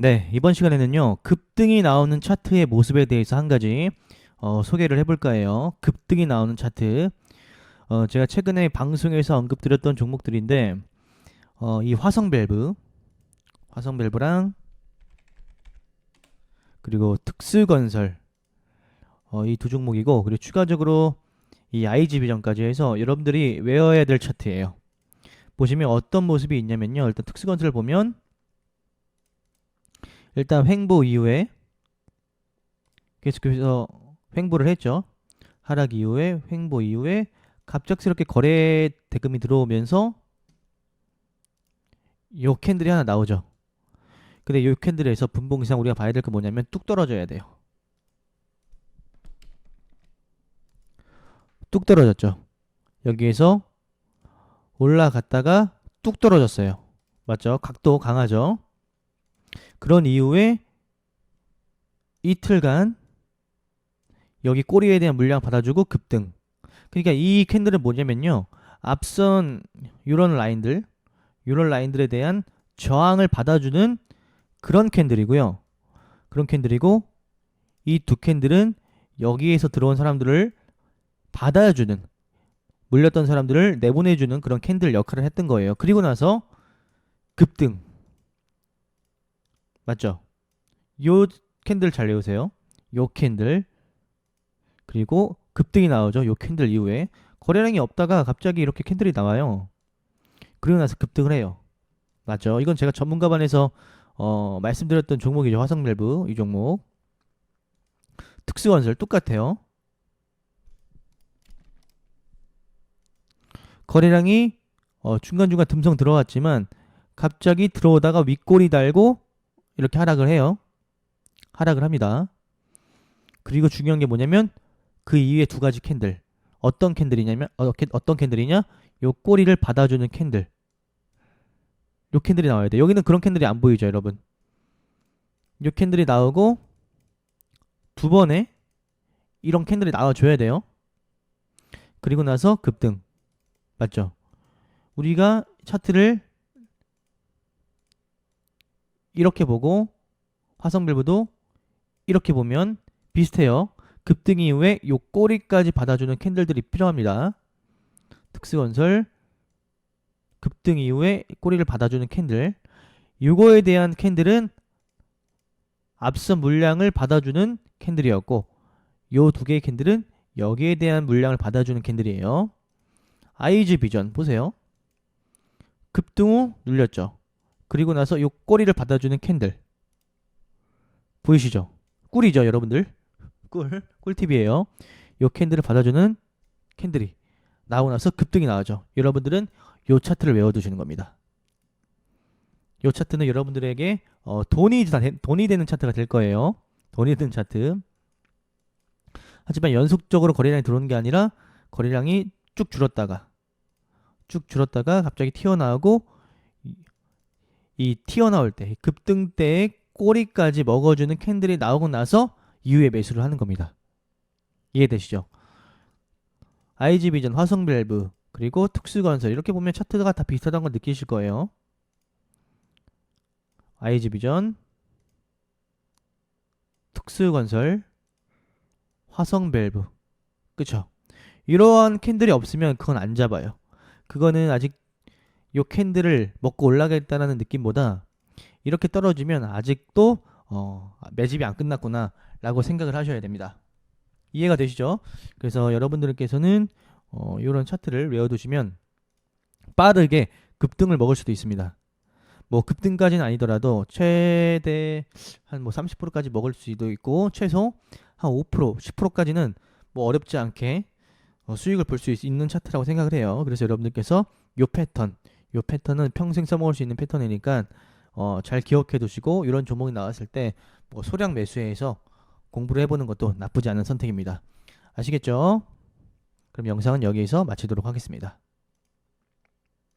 네, 이번 시간에는요, 급등이 나오는 차트의 모습에 대해서 한 가지 어, 소개를 해볼까 해요. 급등이 나오는 차트. 어, 제가 최근에 방송에서 언급드렸던 종목들인데, 어, 이 화성밸브, 화성밸브랑, 그리고 특수건설, 어, 이 두 종목이고, 그리고 추가적으로 이 IG비전까지 해서 여러분들이 외워야 될 차트예요. 보시면 어떤 모습이 있냐면요. 일단 특수건설을 보면, 일단 횡보 이후에 계속해서 횡보를 했죠. 하락 이후에 횡보 이후에 갑작스럽게 거래 대금이 들어오면서 요 캔들이 하나 나오죠. 근데 요 캔들에서 분봉 이상 우리가 봐야 될 게 뭐냐면 뚝 떨어져야 돼요. 뚝 떨어졌죠. 여기에서 올라갔다가 뚝 떨어졌어요. 맞죠? 각도 강하죠. 그런 이후에 이틀간 여기 꼬리에 대한 물량 받아주고 급등. 그러니까 이 캔들은 뭐냐면요. 앞선 이런 라인들, 이런 라인들에 대한 저항을 받아주는 그런 캔들이고요. 그런 캔들이고 이 두 캔들은 여기에서 들어온 사람들을 받아주는 물렸던 사람들을 내보내주는 그런 캔들 역할을 했던 거예요. 그리고 나서 급등. 맞죠? 요 캔들 잘 외우세요. 요 캔들 그리고 급등이 나오죠. 요 캔들 이후에 거래량이 없다가 갑자기 이렇게 캔들이 나와요. 그리고 나서 급등을 해요. 맞죠? 이건 제가 전문가반에서 어, 말씀드렸던 종목이죠. 화성밸브 이 종목 특수건설 똑같아요. 거래량이 어, 중간중간 듬성 들어왔지만 갑자기 들어오다가 윗골이 달고 이렇게 하락을 해요. 하락을 합니다. 그리고 중요한 게 뭐냐면 그 이후에 두 가지 캔들. 어떤 캔들이냐면 어, 어떤 캔들이냐? 요 꼬리를 받아주는 캔들. 요 캔들이 나와야 돼. 여기는 그런 캔들이 안 보이죠, 여러분. 요 캔들이 나오고 두 번에 이런 캔들이 나와줘야 돼요. 그리고 나서 급등. 맞죠? 우리가 차트를 이렇게 보고 화성밸브도 이렇게 보면 비슷해요. 급등 이후에 요 꼬리까지 받아주는 캔들들이 필요합니다. 특수건설 급등 이후에 꼬리를 받아주는 캔들 요거에 대한 캔들은 앞선 물량을 받아주는 캔들이었고 요 두 개의 캔들은 여기에 대한 물량을 받아주는 캔들이에요. 아이즈 비전 보세요. 급등 후 눌렸죠. 그리고 나서 요 꼬리를 받아주는 캔들. 보이시죠? 꿀이죠 여러분들? 꿀 꿀팁이에요. 요 캔들을 받아주는 캔들이 나오고 나서 급등이 나오죠. 여러분들은 요 차트를 외워두시는 겁니다. 요 차트는 여러분들에게 어, 돈이 돈이 되는 차트가 될 거예요. 돈이 되는 차트. 하지만 연속적으로 거래량이 들어오는 게 아니라 거래량이 쭉 줄었다가 쭉 줄었다가 갑자기 튀어나오고 이 튀어나올 때 급등 때에 꼬리까지 먹어주는 캔들이 나오고 나서 이후에 매수를 하는 겁니다. 이해되시죠? IG비전, 화성밸브, 그리고 특수건설 이렇게 보면 차트가 다 비슷하다는 걸 느끼실 거예요. IG비전, 특수건설, 화성밸브 그쵸? 이러한 캔들이 없으면 그건 안 잡아요. 그거는 아직 요 캔들을 먹고 올라가겠다는 느낌보다 이렇게 떨어지면 아직도 어, 매집이 안 끝났구나 라고 생각을 하셔야 됩니다. 이해가 되시죠? 그래서 여러분들께서는 어, 이런 차트를 외워두시면 빠르게 급등을 먹을 수도 있습니다. 뭐 급등까지는 아니더라도 최대 한 뭐 30%까지 먹을 수도 있고 최소 한 5% 10%까지는 뭐 어렵지 않게 어, 수익을 볼 수 있는 차트라고 생각을 해요. 그래서 여러분들께서 요 패턴 요 패턴은 평생 써먹을 수 있는 패턴이니까 어, 잘 기억해 두시고 이런 종목이 나왔을 때 뭐 소량 매수해서 공부를 해보는 것도 나쁘지 않은 선택입니다. 아시겠죠? 그럼 영상은 여기에서 마치도록 하겠습니다.